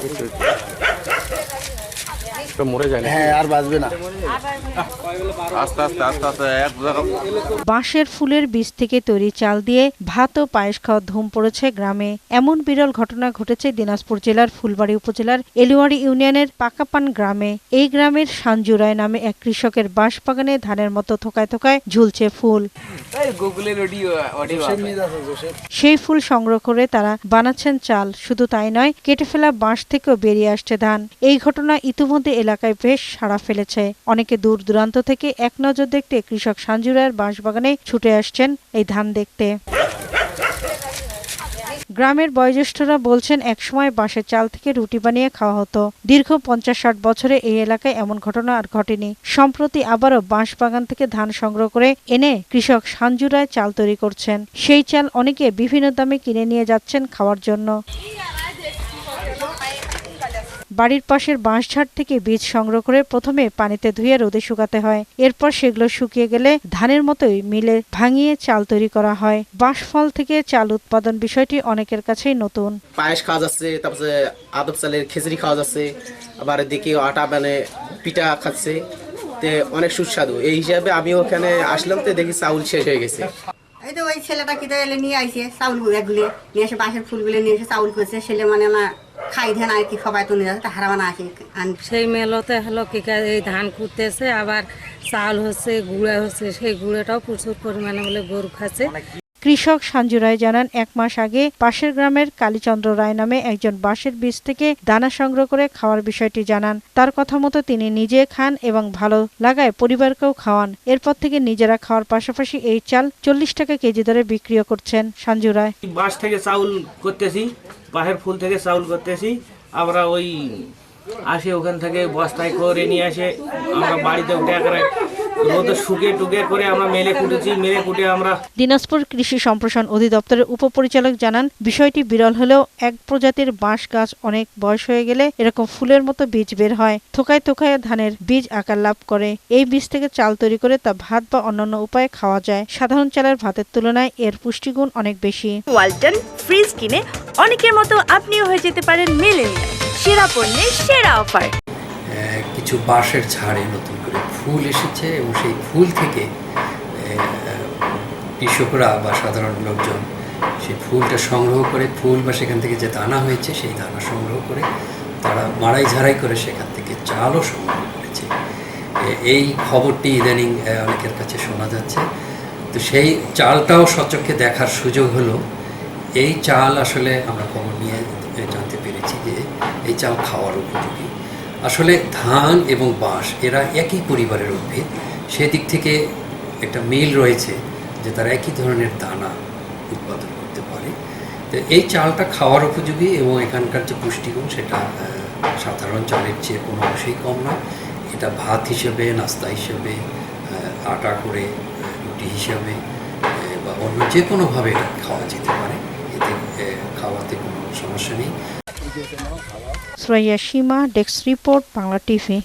This is. তো মরে যায় হ্যাঁ আর বাঁচবে না। আস্তে আস্তে আস্তে আস্তে এক বাঁশের ফুলের বীজ থেকে তৈরি চাল দিয়ে ভাত ও পায়েস খাওয়ার ধুম পড়েছে গ্রামে। এমন বিরল ঘটনা ঘটেছে দিনাজপুর জেলার ফুলবাড়ি উপজেলার এলুয়াড়ি ইউনিয়নের পাকাপান গ্রামে। এই গ্রামের সানজুরায় নামে এক কৃষকের বাঁশ বাগানে ধানের মতো থোকায় থোকায় ঝুলছে ফুল। সেই ফুল সংগ্রহ করে তারা বানাচ্ছেন চাল। শুধু তাই নয় কেটে ফেলা বাঁশ থেকেও বেরিয়ে আসছে ধান। এই ঘটনা ইতিমধ্যে এলাকায় বেশ সাড়া ফেলেছে। অনেকে দূর দূরান্ত থেকে এক নজর দেখতে কৃষক সাঞ্জুরায়ের বাঁশবাগানে ছুটে আসছেন এই ধান দেখতে। গ্রামের বয়োজ্যেষ্ঠরা বলছেন, একসময় বাঁশের চাল থেকে রুটি বানিয়ে খাওয়া হতো। দীর্ঘ পঞ্চাশ ষাট বছরে এই এলাকায় এমন ঘটনা আর ঘটেনি। সম্প্রতি আবারও বাঁশ বাগান থেকে ধান সংগ্রহ করে এনে কৃষক সাঞ্জুরায় চাল তৈরি করছেন। সেই চাল অনেকে বিভিন্ন দামে কিনে নিয়ে যাচ্ছেন খাওয়ার জন্য। বাড়ির পাশের বাঁশঝাড় থেকে বীজ সংগ্রহ করে প্রথমে পানিতে ধুয়ে রোদে শুকাতে হয়। এরপর সেগুলো শুকিয়ে গেলে ধানের মতোই মিলে ভাঙিয়ে চাল তৈরি করা হয়। বাঁশ ফল থেকে চাল উৎপাদন বিষয়টি অনেকের কাছেই নতুন। পায়েস খাওয়া যাচ্ছে, তারপরে আদব চালের খিচুড়ি খাওয়া যাচ্ছে, আবার এদিকে আটা মানে পিঠা খাচ্ছে। অনেক সুস্বাদু। এই হিসাবে আমি ওখানে আসলাম, তো দেখি চাউল শেষ হয়ে গেছে। এই তো ওই ছেলেটা কিতে এলে নিয়ে আইছে চাউলগুলো নিয়ে এসে বাঁশের ফুলগুলো নিয়ে এসে চাউল করছে, ছেলে মানে না খাই ধান আর কি সবাই তো নিয়ে যাচ্ছে হারা মানে আসে সেই মেলোতে হলো কা- এই ধান কুটতেছে আবার চাল হচ্ছে, গুঁড়া হচ্ছে, সেই গুঁড়োটাও প্রচুর পরিমাণে বলে গরু খাচ্ছে। কৃষক সঞ্জু রায় জানান, এক মাস আগে পাশের গ্রামের কালীচন্দ্র রায় নামে একজন বাঁশের বীজ থেকে দানা সংগ্রহ করে খাওয়ার বিষয়টি জানান। তার কথা মতো তিনি নিজে খান এবং ভালো লাগায় পরিবারকেও খাওয়ান। এরপর থেকে নিজেরা খাওয়ার পাশাপাশি এই চাল চল্লিশ টাকা কেজি দরে বিক্রিও করছেন সঞ্জু রায়। বাঁশ থেকে চাউল করতেছি, বাঁশের ফুল থেকে চাউল করতেছি। আমরা ওই আসে ওখান থেকে বস্তায় করে নিয়ে আসে, আমরা বাড়িতে উঠে দিনাজপুর কৃষি সম্প্রসারণ অধিদপ্তরের উপপরিচালক জানান বিষয়টি বিরল হলেও এক প্রজাতির বাঁশ গাছ অনেক বয়স হয়ে গেলে এরকম ফুলের মতো বীজ বের হয়। থোকায় থোকায় ধানের বীজ আকার লাভ করে। এই বীজ থেকে চাল তৈরি করে তা ভাত বা অন্যান্য উপায়ে খাওয়া যায়। সাধারণ চালের ভাতের তুলনায় এর পুষ্টিগুণ অনেক বেশি। ওয়ালটন ফ্রিজ কিনে অনেকের মতো আপনিও হয়ে যেতে পারেন মেলেনিয়া সেরা পণ্যের সেরা অফার। কিছু বাঁশের ঝাড়ে নতুন করে ফুল এসেছে এবং সেই ফুল থেকে কৃষকরা বা সাধারণ লোকজন সেই ফুলটা সংগ্রহ করে, ফুল বা সেখান থেকে যে দানা হয়েছে সেই দানা সংগ্রহ করে তারা মারাই ঝাড়াই করে সেখান থেকে চালও সংগ্রহ করেছে। এই খবরটি ইদানিং অনেকের কাছে শোনা যাচ্ছে। তো সেই চালটাও সচক্ষে দেখার সুযোগ হলো, এই চাল আসলে আমরা খবর নিয়ে জানতে পেরেছি যে এই চাল খাওয়ার উপযোগী। আসলে ধান এবং বাঁশ, এরা একই পরিবারের উদ্ভিদ। সেদিক থেকে একটা মিল রয়েছে যে তারা একই ধরনের দানা উৎপাদন করতে পারে। তো এই চালটা খাওয়ার উপযোগী এবং এখানকার যে পুষ্টিগুণ, সেটা সাধারণ চালের চেয়ে কোনো অংশেই কম না এটা ভাত হিসেবে, নাস্তা হিসেবে আটা করে রুটি হিসাবে বা অন্য যে কোনোভাবে খাওয়া যেতে পারে। এতে খাওয়াতে কোনো সমস্যা নেই। Suraiya Seema desk report Bangla TV.